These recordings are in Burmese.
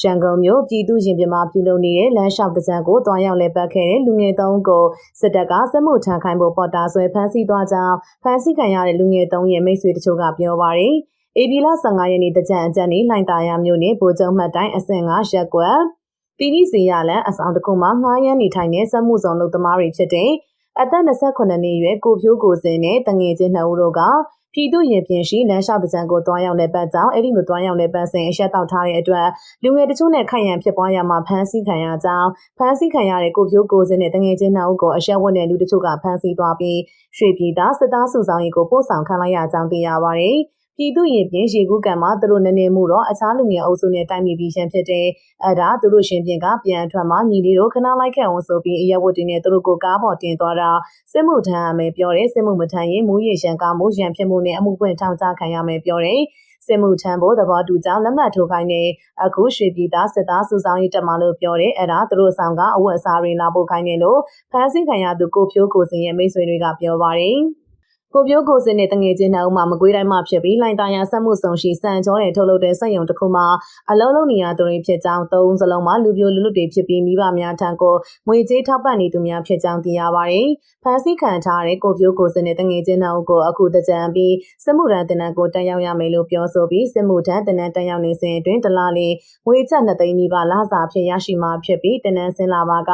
ရန်ကုန်မြို့ပြည်သူ့ရင်ပြင်မှာပြုလုပ်နေတဲ့လမ်းလျှောက်တကြံကိုတွားရောက်လဲပတ်ခဲ့တဲ့လူငယ်သုံးကိုစစ်တပ်ကစစ်မှုထမ်းခိုင်းဖို့ပေါ်တာဆွဲဖမ်းဆီးသွားကြောင်းဖမ်းဆီးခံရတဲ့လူငယ်သုံးရဲ့မိတ်ဆွေတချို့ကပြောပါရယ်။အေပီလာ15ရက်နေ့တကြံအကြံနေ့လိုင်တာယာမြို့နယ်ဗိုလ်ချုပ်မှတ်တိုင်းအဆင့်9ရက်ကွက်တီနီစီရလန်အဆောင်တစ်ခုမှာငှားရမ်းနေထိုင်တဲ့စက်မှုဆောင်လုပ်သမားတွေဖြစ်တဲ့အသက်28နှစ်အရွယ်ကိုဖြိုးကိုစင်နဲ့တငယ်ချင်းနှစ်ဦးတို့က ပြည်သူရင်ပြင်ရှိလမ်းလျှောက်တကြံကိုတွားရောက်တဲ့ပတ်ကြောင့်အဲ့ဒီလိုတွားရောက်တဲ့ပတ်စဉ်အရက်တောက်ထားတဲ့အတွက်လူငယ်တချို့နဲ့ခိုင်ရန်ဖြစ်ပွားရမှာဖမ်းဆီးခံရကြောင်းဖမ်းဆီးခံရတဲ့ကိုဖြိုးကိုစင်နဲ့တငယ်ချင်းနှစ်ဦးကိုအရက်ဝတ်တဲ့လူတချို့ကဖမ်းဆီးသွားပြီးရွှေပြည်သားစစ်သားစုဆောင်ရေးကိုပို့ဆောင်ခံလိုက်ရကြောင်းသိရပါတယ်။ ပြည်သူရင်ပြင်ရေကူးကံမှာသူတို့နည်းနည်းမှုတော့အခြားလူငယ်အုပ်စုနဲ့တိုင်ပင်ပြီးရှင်းဖြစ်တယ်။အဲဒါသူတို့ရှင်ပြင်ကပြန်ထွက်မှညီလေးတို့ခဏလိုက်ခဲ့အောင်ဆိုပြီးအရက်ဝတ်တင်နဲ့သူတို့ကိုကားပေါ်တင်သွားတာစစ်မှုထမ်းရမယ်ပြောတယ်စစ်မှုမထမ်းရင်မူရရန်ကားမှုရန်ဖြစ်မှုနဲ့အမှုပွင့်ထောင်ချခံရမယ်ပြောတယ်။စစ်မှုထမ်းဖို့သဘောတူကြောင်းလက်မှတ်ထိုးခိုင်းနေအခုရွှေပြည်သားစစ်သားစုဆောင်ရေးတက်မှလို့ပြောတယ်အဲ့ဒါသူတို့ဆောင်ကအဝတ်အစားတွေလာဖို့ခိုင်းနေလို့ဖမ်းဆီးခံရသူကိုဖြိုးကိုစင်ရဲ့မိတ်ဆွေတွေကပြောပါတယ်။ ကိုပြိုးကိုစင်နဲ့တငယ်ချင်းနှစ်ဦးမှမကွေးတိုင်းမှာဖြစ်ပြီးလိုင်တာယာဆက်မှုဆောင်ရှိစံကြောနဲ့ထုတ်လုပ်တဲ့စက်ရုံတစ်ခုမှာအလုံးလုံးနေရသူတွေဖြစ်ကြောင်းသုံးစလုံးမှာလူပြိုလူလွတ်တွေဖြစ်ပြီးမိဘများထံကိုငွေကြေးထောက်ပံ့နေသူများဖြစ်ကြောင်းသိရပါတယ်။ဖန်ဆီးခံထားတဲ့ကိုပြိုးကိုစင်နဲ့တငယ်ချင်းနှစ်ဦးကိုအခုတကြံပြီးစစ်မှုထမ်းတင်နန်းကိုတက်ရောက်ရမယ်လို့ပြောဆိုပြီးစစ်မှုထမ်းတင်နန်းတက်ရောက်နေစဉ်အတွင်းတလားလေးငွေချက်နှစ်သိန်းနီးပါးလစာဖြစ်ရရှိမှာဖြစ်ပြီးတင်နန်းစင်လာပါက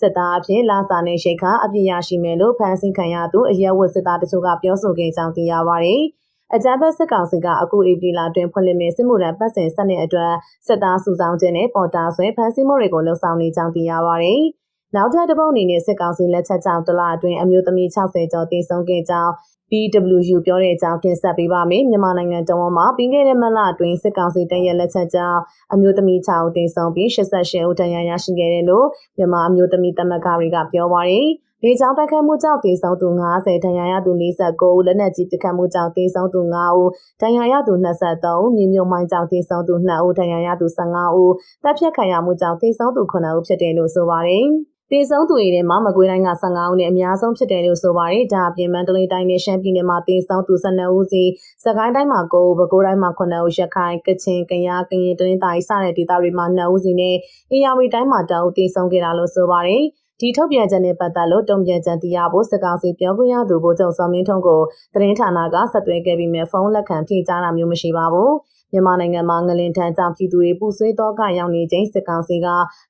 စစ်သားအဖြစ်လစာနဲ့ရှိခါအပြည့်ရရှိမယ်လို့ဖန်ဆီးခံရသူအရက်ဝတ်စစ်သားတချို့ကပြောဆိုခဲ့ကြောင်းသိရပါတယ်။အကြမ်းဖက်စစ်ကောင်စီကအခုဧပြီလတွင်ဖွင့်လှစ်မဲ့စစ်မှုထမ်းပတ်စဉ်စနစ်အတွက်စစ်သားစုဆောင်ခြင်းနဲ့ပေါ်တာဆွဲဖမ်းဆီးမှုတွေကိုလှုံ့ဆော်နေကြောင်းသိရပါတယ်။နောက်ထပ်တစ်ပုတ်အနေနဲ့စစ်ကောင်စီလက်ချက်ကြောင့်တလအတွင်းအမျိုးသမီး60ကျော်တည်ဆုံခဲ့ကြောင်း BWU ပြောတဲ့အကြောင်းတင်ဆက်ပေးပါမယ်မြန်မာနိုင်ငံတဝန်းမှာပြီးခဲ့တဲ့မလအတွင်းစစ်ကောင်စီတရက်လက်ချက်ကြောင့်အမျိုးသမီး6ဦးတင်ဆောင်ပြီး88ဦးတရားရရှိခဲ့တယ်လို့မြန်မာအမျိုးသမီးသမဂ္ဂတွေကပြောပါရယ် လေကြောင်းတိုက်ခတ်မှုကြောင့်တေဆုံးသူ90ဒဏ်ရာရသူ49ဦးလက်နက်ကြီးပစ်ခတ်မှုကြောင့်တေဆုံးသူ9ဦးဒဏ်ရာရသူ23ဦးမြေမြုံမိုင်းကြောင့်တေဆုံးသူ2ဦးဒဏ်ရာရသူ15ဦးတပ်ဖြတ်ခံရမှုကြောင့်တေဆုံးသူ9ဦးဖြစ်တယ်လို့ဆိုပါတယ်တေဆုံးသူတွေထဲမှာမကွေးတိုင်းက15ဦးနဲ့အများဆုံးဖြစ်တယ်လို့ဆိုပါတယ်။ဒါအပြင်မန္တလေးတိုင်းနဲ့ရှမ်းပြည်နယ်မှာတေဆုံးသူ12ဦးစီစကိုင်းတိုင်းမှာ9ဦးပဲခူးတိုင်းမှာ9ဦးရခိုင်ကချင်ကယားကရင်တနင်္သာရီစတဲ့ဒေသတွေမှာ9ဦးစီနဲ့အေရဝတီတိုင်းမှာတအုပ်တေဆုံးခဲ့တာလို့ဆိုပါတယ်။ ဒီထုတ်ပြန်ချက်နဲ့ပတ်သက်လို့တုံ့ပြန်ချက်တရားဖို့စကောင်စီပြောခွင့်ရသူဗိုလ်ချုပ်စောမင်းထွန်းကိုသတင်းဌာနကဆက်သွယ်ခဲ့ပြီးမြဖုန်းလက်ခံဖြေကြားတာမျိုးမရှိပါဘူးမြန်မာနိုင်ငံမှာငလင်ထမ်းကြောင့်ပြည်သူတွေပူဆွေးတော့ကရောက်နေချိန်စစ်ကောင်စီက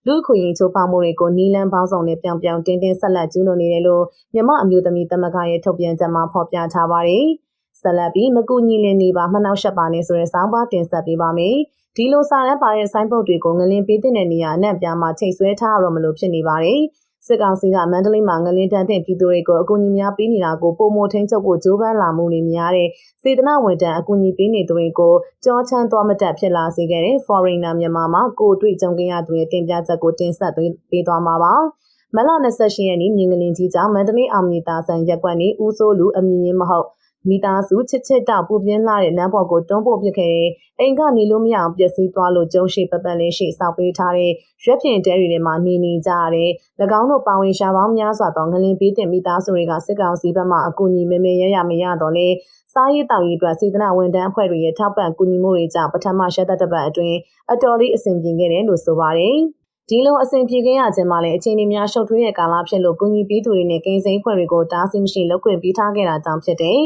လူခွေရင်ချိုးဖောက်မှုတွေကိုနီလန်းပေါင်းစုံနဲ့ပြောင်ပြောင်တင်းတင်းဆက်လက်ကျူးလွန်နေတယ်လို့မြန်မာအမျိုးသမီးသမဂ္ဂရဲ့ထုတ်ပြန်ချက်မှာဖော်ပြထားပါတယ်ဆက်လက်ပြီးမကူညီလင်းနေပါမနှောက်ရှက်ပါနဲ့ဆိုတဲ့စောင်းပါတင်ဆက်ပေးပါမယ်ဒီလိုစာရန်ပါတဲ့ဆိုင်းပုတ်တွေကိုငလင်ပေးတဲ့နေရာအနှံ့ပြားမှာချိတ်ဆွဲထားရတော့မလို့ဖြစ်နေပါတယ်။ စစ်ကောင်စီကမန္တလေးမှာငလင်းတန်းတဲ့ပြည်သူတွေကိုအကူအညီများပေးနေတာကိုပုံမထိန်ချုပ်ဖို့ကြိုးပမ်းလာမှုတွေများတဲ့စေတနာဝန်ထမ်းအကူအညီပေးနေသူတွေကိုကြောချမ်းသွားမတက်ဖြစ်လာစေခဲ့တဲ့ foreigner မြန်မာမှာကိုတွေ့ကြုံခဲ့ရသူရဲ့တင်ပြချက်ကိုတင်ဆက်ပေးသွားမှာပါမလ28ရက်နေ့မြင်းကလင်းကြီးကြောင့်မန္တလေးအောင်မြေတာဆန်ရက်ကွက်နေဦးစိုးလူအမည်ရင်းမဟုတ် မိသားစုချစ်ချစ်တောက်ပူပြင်းလာတဲ့လမ်းပေါ်ကိုတွန်းပို့ပစ်ခဲ့တဲ့အိမ်ကနေလို့မရအောင်ပျက်စီးသွားလို့ကျုံရှိပပန်လေးရှိစောက်ပေးထားတဲ့ရွက်ဖြင်တဲတွေထဲမှာနေနေကြရတဲ့၎င်းတို့ပါဝင်ရှာပေါင်းများစွာသောငလင်ပေးတင်မိသားစုတွေကစစ်ကောင်စီဘက်မှအကူအညီမေမေရရမရတော့လေစားရေးတောက်ရေးအတွက်စေတနာဝန်ထမ်းအဖွဲ့တွေရဲ့ထောက်ပံ့ကူညီမှုတွေကြောင့်ပထမရှက်သက်တပတ်အတွင်းအတော်လေးအဆင်ပြေခဲ့တယ်လို့ဆိုပါတယ်ဒီလိုအဆင်ပြေခဲ့ရခြင်းမှာလည်းအခြေအနေများရှုပ်ထွေးတဲ့ကာလဖြစ်လို့ကုညီပေးသူတွေနဲ့ကိန်းစိမ်းဖွဲ့တွေကိုတားဆီးမရှိလုပ်ခွင့်ပေးထားခဲ့တာကြောင့်ဖြစ်တဲ့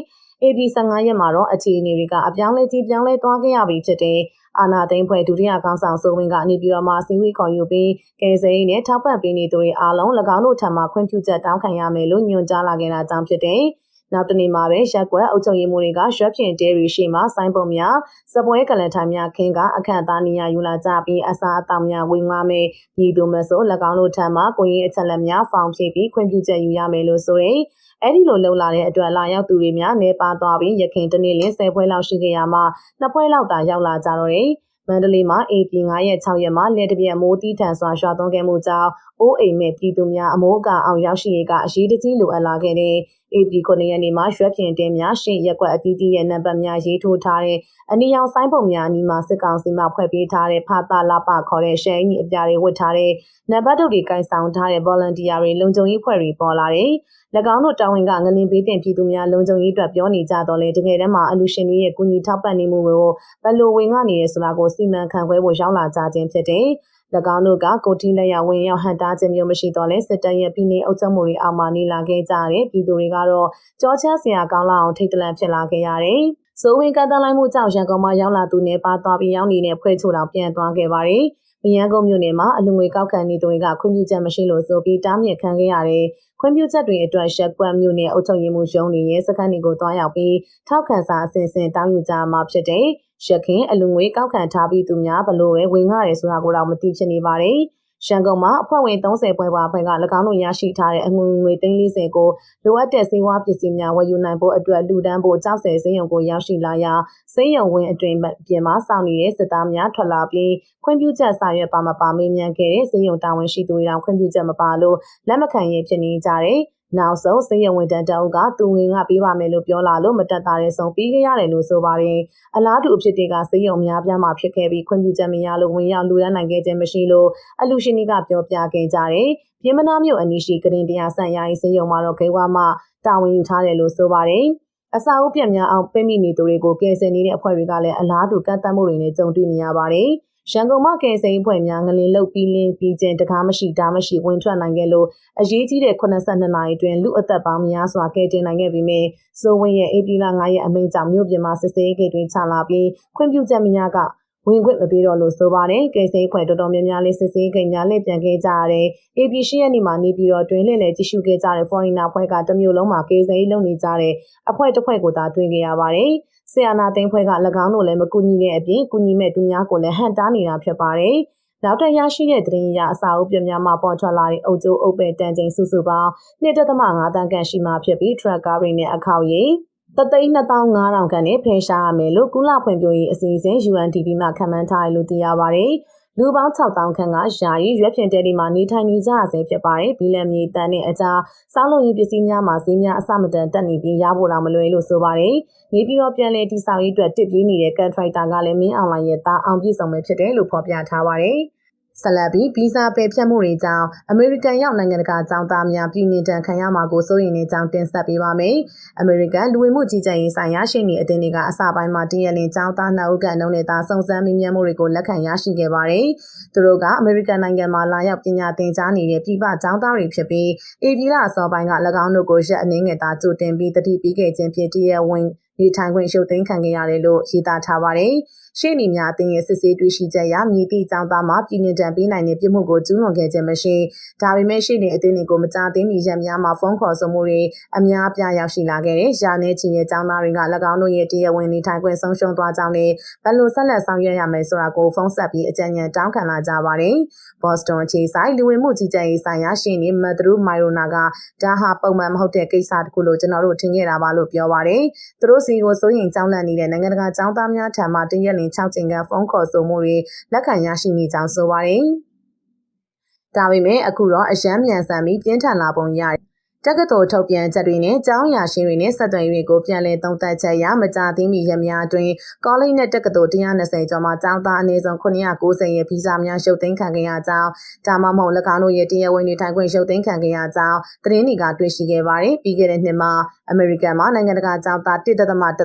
AB 15ရက်မှာတော့အခြေအနေတွေကအပြောင်းလဲကြီးပြောင်းလဲသွားခဲ့ရပြီဖြစ်တဲ့အာနာသိန်းဖွဲ့ဒုတိယခေါင်းဆောင်စိုးဝင်းကနေပြည်တော်မှာစီဝေးခေါ်ယူပြီးကယ်ဆယ်ရေးနဲ့ထောက်ပံ့ပေးနေသူတွေအားလုံး၎င်းတို့ထံမှခွင့်ပြုချက်တောင်းခံရမယ်လို့ညွှန်ကြားလာခဲ့တာကြောင့်ဖြစ်တဲ့ နောက်တနေ့မှာပဲရက်ကွက်အုပ်ချုပ်ရေးမှူးတွေကရွှက်ဖြင်တဲရီရှိမှဆိုင်းပုံများစပွဲကလန်ထိုင်များခင်းကအခန့်သားနေရယူလာကြပြီးအစာအသောက်များဝေငှားမယ်ညီတို့မဆို၎င်းတို့ထံမှကိုရင်အချက်လက်များဖောင်ဖြည့်ပြီးခွင့်ပြုချက်ယူရမယ်လို့ဆိုရင်အဲ့ဒီလိုလှုပ်လာတဲ့အတွက်လာရောက်သူတွေများနေပါသွားပြီးရခင်တနေ့လင်း10ဖွဲလောက်ရှိခဲ့ရမှနှစ်ဖွဲလောက်သာရောက်လာကြတော့တယ်မန္တလေးမှာ AP 9ရက်6ရက်မှာလက်တပြက်မိုးတီးထန်စွာရွာသွန်းခဲ့မှုကြောင့်အိုးအိမ်မဲ့ပြည်သူများအမိုးအကာအောင်ရောက်ရှိရေးကအရေးတကြီးလိုအပ်လာခဲ့တဲ့ AP 9ရက်နေ့မှာရွှက်ပြင်တင်းများရှင့်ရက်ကွက်အသီးသီးရဲ့နံပါတ်များရေးထိုးထားတဲ့အနီရောင်ဆိုင်ပုံများအနီးမှာစစ်ကောင်စီမှဖွဲ့ပေးထားတဲ့ဖာတာလာပခေါ်တဲ့ရှယ်အင်းကြီးအပြားတွေဝတ်ထားတဲ့နံပါတ်တုပ်တွေကင်ဆောင်ထားတဲ့ volunteer တွေလုံခြုံရေးဖွဲ့တွေပေါ်လာတယ်။၎င်းတို့တာဝန်ကငလင်ပေးတင်ပြည်သူများလုံခြုံရေးအတွက်ပြောနေကြတော့လေတကယ်တမ်းမှာအလူရှင်တွေရဲ့ကူညီထောက်ပံ့နေမှုကိုဘယ်လိုဝင်ငါနေရဆိုတာကိုစီမံခန့်ခွဲဖို့ရောက်လာကြခြင်းဖြစ်တယ်။၎ င်းတို့ကကိုတီလက်ရဝင်ရောက်ဟန်တားခြင်းမျိုးမရှိတော့လဲစစ်တပ်ရဲ့ပြည်내အုပ်ချုပ်မှုတွေအောက်မှာနေလာခဲ့ကြတဲ့ပြည်သူတွေကတော့ကြောချမ်းစရာကောင်းလောက်အောင်ထိတ်တလန့်ဖြစ်လာခဲ့ရတယ်။စိုးဝင်ကတန်လိုက်မှုကြောင့်ရန်ကုန်မှာရောက်လာသူနဲ့ပါသွားပြီးရောက်နေတဲ့ဖွဲ့ချိုတော်ပြန်သွားခဲ့ပါတယ်။ မရန်ကုန်မြို့နယ်မှာအလူငွေကောက်ခံနေသူတွေကခွင့်ပြုချက်မရှိလို့ဆိုပြီးတားမြစ်ခံခဲ့ရတယ်။ခွင့်ပြုချက်တွေအတွက်ရက်ကွက်မြို့နယ်အုပ်ချုပ်ရေးမှူးရုံးတွေရဲ့စခန်းတွေကိုတွားရောက်ပြီးထောက်ခံစာအစဉ်စဉ်တောင်းယူကြမှာဖြစ်တယ်။ရခင်အလူငွေကောက်ခံထားပြီးသူများဘလို့ပဲဝင်ငှရတယ်ဆိုတာကိုတော့မသိဖြစ်နေပါတယ်။ ရန်ကုန်မှာအဖွဲ့ဝင်30ပွဲပါအဖွဲ့က၎င်းတို့ရရှိထားတဲ့အငွေငွေ340ကိုလိုအပ်တဲ့စေဝါပစ္စည်းများဝယ်ယူနိုင်ဖို့အတွက်လူဒန်းဖို့ကြောက်စဲစင်းရုံကိုရောက်ရှိလာရာစင်းရုံဝင်းအတွင်ပြင်မှာစောင့်နေတဲ့စစ်သားများထွက်လာပြီးခွင့်ပြုချက်စာရွက်ပါမပါမေးမြန်းခဲ့တဲ့စင်းရုံတာဝန်ရှိသူတွေတောင်ခွင့်ပြုချက်မပါလို့လက်မခံရဖြစ်နေကြတယ် နောက်ဆုံးစေရဝန်တန်းတအုပ်ကသူငင်ကပေးပါမယ်လို့ပြောလာလို့မတက်တာတဲ့ဆုံးပြီးခဲ့ရတယ်လို့ဆိုပါတယ်။အလားတူအဖြစ်တွေကစေရုံများပြားမှာဖြစ်ခဲ့ပြီးခွင့်ပြုချက်မရလို့ဝင်ရောက်လူရန်နိုင်ခဲ့ခြင်းမရှိလို့အလူရှင်တွေကပြောပြခဲ့ကြတယ်။ပြည်မနာမြို့အနီးရှိကရင်တရားဆန့်ရိုင်းစေရုံမှာတော့ခေဝါမှတာဝန်ယူထားတယ်လို့ဆိုပါတယ်။အစာအုပ်ပြက်များအောင်ပိတ်မိနေသူတွေကိုကယ်ဆယ်နေတဲ့အဖွဲ့တွေကလည်းအလားတူကန့်သတ်မှုတွေနဲ့ကြုံတွေ့နေရပါတယ်။ ရန်ကုန်မှာကယ်ဆယ်ရေးဖွဲ့များငလင်လုတ်ပြီးလင်းပြီးခြင်းတကားမရှိတားမရှိဝင်ထွက်နိုင်ခဲ့လို့အရေးကြီးတဲ့82နာရီအတွင်းလူအသက်ပေါင်းများစွာကယ်တင်နိုင်ခဲ့ပြီးမြဲစိုးဝင်းရဲ့ဧပြီလ9ရက်အမိန့်ကြောင့်မြို့ပြင်မှာစစ်ဆေးရေးဂိတ်တွေချလာပြီးခွင့်ပြုချက်များက ဝင်ခွင့်မပေးတော့လို့ဆိုပါတယ်။ကယ်ဆယ်ရေးဖွဲ့တော်တော်များများလေးစစ်ဆေးဂိတ်များလှည့်ပြန်ခဲ့ကြရတယ်။ AP ရှိရက်နေ့မှာနေပြီးတော့တွင်လှည့်လည်ကြည့်ရှုခဲ့ကြတဲ့ foreigner ဖွဲ့ကတမျိုးလုံးမှာကယ်ဆယ်ရေးလုပ်နေကြတဲ့အဖွဲ့တစ်ဖွဲ့ကိုသာတွေ့ခဲ့ရပါတယ်။ဆီယနာသိန်းဖွဲ့က၎င်းတို့လည်းမကူညီတဲ့အပြင်ကူညီမဲ့သူများကိုလည်းဟန်တားနေတာဖြစ်ပါတယ်။နောက်ထပ်ရရှိတဲ့သတင်းအရအစာအုပ်ပြများမှာပေါ်ထွက်လာတဲ့အုပ်ကျိုးအုပ်ပဲတန်ချိန်စုစုပေါင်း1.5တန်ကန်ရှိမှဖြစ်ပြီးထရက်ကားတွေနဲ့အခောက်ရည် တသိန်း2500ခန့်နဲ့ဖယ်ရှားရမယ်လို့ကုလဖွံ့ဖြိုးရေးအစီအစဉ် UNDP မှခန့်မှန်းထားတယ်လို့သိရပါတယ်။လူပေါင်း6000ခန့်ကယာယီရွက်ဖြင့်တဲဒီမှာနေထိုင်နေကြရဆဲဖြစ်ပါတယ်။ဘီလန်မြေတန်နဲ့အကြားစားလုံးရေးပစ္စည်းများမှာဈေးများအဆမတန်တက်နေပြီးရဖို့တော့မလွယ်လို့ဆိုပါတယ်။နေပြီးတော့ပြန်လည်တိစောက်ရေးအတွက်တစ်ပြေးနေတဲ့ကန်ထရိုက်တာကလည်းမင်းအွန်လိုင်းရဲ့တာအောင်ပြည့်စုံပဲဖြစ်တယ်လို့ဖော်ပြထားပါတယ်။ ဆက်လက်ပြီးဗီဇာပယ်ဖြတ်မှုတွေကြောင့်အမေရိကန်ရောက်နိုင်ငံတကာကျောင်းသားများပြည်ညင်တန်ခံရမှာကိုစိုးရိမ်နေကြောင်းတင်ဆက်ပေးပါမယ်။အမေရိကန်လူဝင်မှုကြီးကြပ်ရေးဆိုင်ရာရှေ့နေအသင်းတွေကအစပိုင်းမှာတင်ရလင်ကျောင်းသားနှစ်ဦးကအနှုံးနဲ့သာစုံစမ်းမေးမြန်းမှုတွေကိုလက်ခံရရှိခဲ့ပါတယ်။သူတို့ကအမေရိကန်နိုင်ငံမှာလာရောက်ပညာသင်ကြားနေတဲ့ပြည်ပကျောင်းသားတွေဖြစ်ပြီးအေဗီလာအစောပိုင်းက၎င်းတို့ကိုရက်အနေငယ်သာကြိုတင်ပြီးတတိပေးခဲ့ခြင်းဖြစ်တရားဝင်နေထိုင်ခွင့်ရှုပ်သိမ်းခံခဲ့ရတယ်လို့ရှင်းတာထားပါတယ်။ ရှေ့နေများအသင်းရဲ့စစ်ဆေးတွေ့ရှိချက်အရမြေတီကျောင်းသားမှပြည်နယ်တံပေးနိုင်တဲ့ပြစ်မှုကိုကျူးလွန်ခဲ့ခြင်းမရှိဒါပေမဲ့ရှေ့နေအသင်းတွေကိုမကြားသိမီရက်များမှာဖုန်းခေါ်ဆိုမှုတွေအများအပြားရောက်ရှိလာခဲ့တဲ့ရာနဲ့ချီရဲ့ကျောင်းသားတွေက၎င်းတို့ရဲ့တရားဝင်နေထိုင်ခွင့်ဆုံးရှုံးသွားကြောင်းနဲ့ဘယ်လိုဆက်လက်ဆောင်ရွက်ရမယ်ဆိုတာကိုဖုန်းဆက်ပြီးအကြံဉာဏ်တောင်းခံလာကြပါတယ်ဘော့စတွန်အခြေဆိုင်လူဝင်မှုကြီးကြပ်ရေးဆိုင်ရာရှေ့နေမတ်ဒရူမိုင်ရိုနာကဒါဟာပုံမှန်မဟုတ်တဲ့ကိစ္စတခုလို့ကျွန်တော်တို့ထင်ခဲ့တာပါလို့ပြောပါတယ်သူတို့စီကိုစိုးရင်ကြောင်းလန့်နေတဲ့နိုင်ငံတကာကျောင်းသားများထံမှတင်ရက်လင်6ချိန်ကဖုန်းခေါ်ဆိုမှုတွေလက်ခံရရှိနေကြောင်းဆိုပါတယ်။ဒါပေမဲ့အခုတော့အယမ်းမြန်ဆန်ပြီးပြင်းထန်လာပုံရတယ် တက္ကသိုလ်ထုတ်ပြန်ချက်တွေနဲ့ကျောင်းရာရှင်းတွေနဲ့ဆက်သွယ်ရေးကိုပြန်လည်သုံးသပ်ချက်ရမကြသေးမီရက်များအတွင်းကောလိပ်နဲ့တက္ကသိုလ်120ကျော်မှာကျောင်းသားအနည်းဆုံး990ရဲ့ဗီဇာများရှုပ်သိမ်းခံခဲ့ရကြောင်းဒါမှမဟုတ်၎င်းတို့ရဲ့တရားဝင်နေထိုင်ခွင့်ရှုပ်သိမ်းခံခဲ့ရကြောင်းသတင်းတွေကတွေ့ရှိခဲ့ပါတယ်ပြီးခဲ့တဲ့နှစ်မှာအမေရိကန်မှာနိုင်ငံတကာကျောင်းသား1.3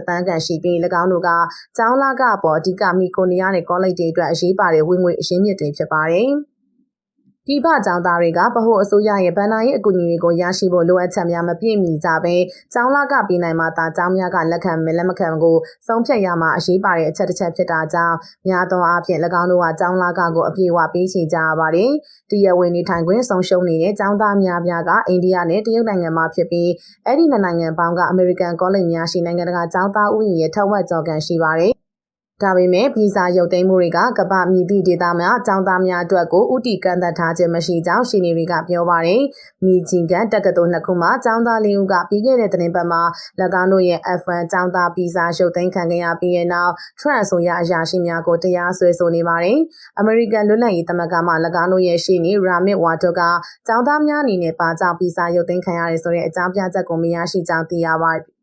တန်းကန်ရှိပြီး၎င်းတို့ကကျောင်းလာကအပေါ်အဓိကမိခိုနေရတဲ့ကောလိပ်တွေအတွက်အရေးပါတဲ့ဝင်ငွေအရင်းမြစ်တွေဖြစ်ပါတယ်။ ပြည်ပကျောင်းသားတွေကဗဟိုအစိုးရရဲ့ဗန်နာရေးအကူအညီတွေကိုရရှိဖို့လိုအပ်ချက်များမပြည့်မီကြဘဲကျောင်းလာကပေးနိုင်မှသာကျောင်းများကလက်ခံမယ်လက်မခံကိုဆုံးဖြတ်ရမှာအရေးပါတဲ့အချက်တစ်ချက်ဖြစ်တာကြောင့်များသောအားဖြင့်၎င်းတို့ကကျောင်းလာကကိုအပြည့်အဝပေးချေကြရပါတယ်။တရဝင်းနေထိုင်ခွင့်ဆုံးရှုံးနေတဲ့ကျောင်းသားများပြားကအိန္ဒိယနဲ့တရုတ်နိုင်ငံမှာဖြစ်ပြီးအဲ့ဒီနိုင်ငံပေါင်းကအမေရိကန်ကောလိပ်များရှိနိုင်ငံတကာကျောင်းသားဥယျာဉ်ရဲ့ထက်ဝက်ကျော်ကန်ရှိပါတယ်။ ဒါပေမဲ့ဗီဇာရုပ်သိမ်းမှုတွေကကမ္ဘာမြည်သည့်ဒေသမှာကျောင်းသားများအတွက်ကိုဥတီကန့်သတ်ထားခြင်းမရှိကြောင်းရှင်းနေတွေကပြောပါတယ်။မြည်ချင်းကန်တက္ကသိုလ်နှစ်ခုမှာကျောင်းသား၄ဦးကပြီးခဲ့တဲ့သတင်းပတ်မှာ၎င်းတို့ရဲ့ F1 ကျောင်းသားဗီဇာရုပ်သိမ်းခံခဲ့ရပြီးတဲ့နောက် Trump ဆိုရအရာရှိများကိုတရားစွဲဆိုနေပါတယ်။ American လွတ်လပ်ရေးသမဂ္ဂမှ၎င်းတို့ရဲ့ရှေ့နေ Ramit Wadhwa ကကျောင်းသားများအနေနဲ့ပါကြောင့်ဗီဇာရုပ်သိမ်းခံရတယ်ဆိုတဲ့အကြောင်းပြချက်ကိုမရရှိကြောင်းသိရပါတယ်။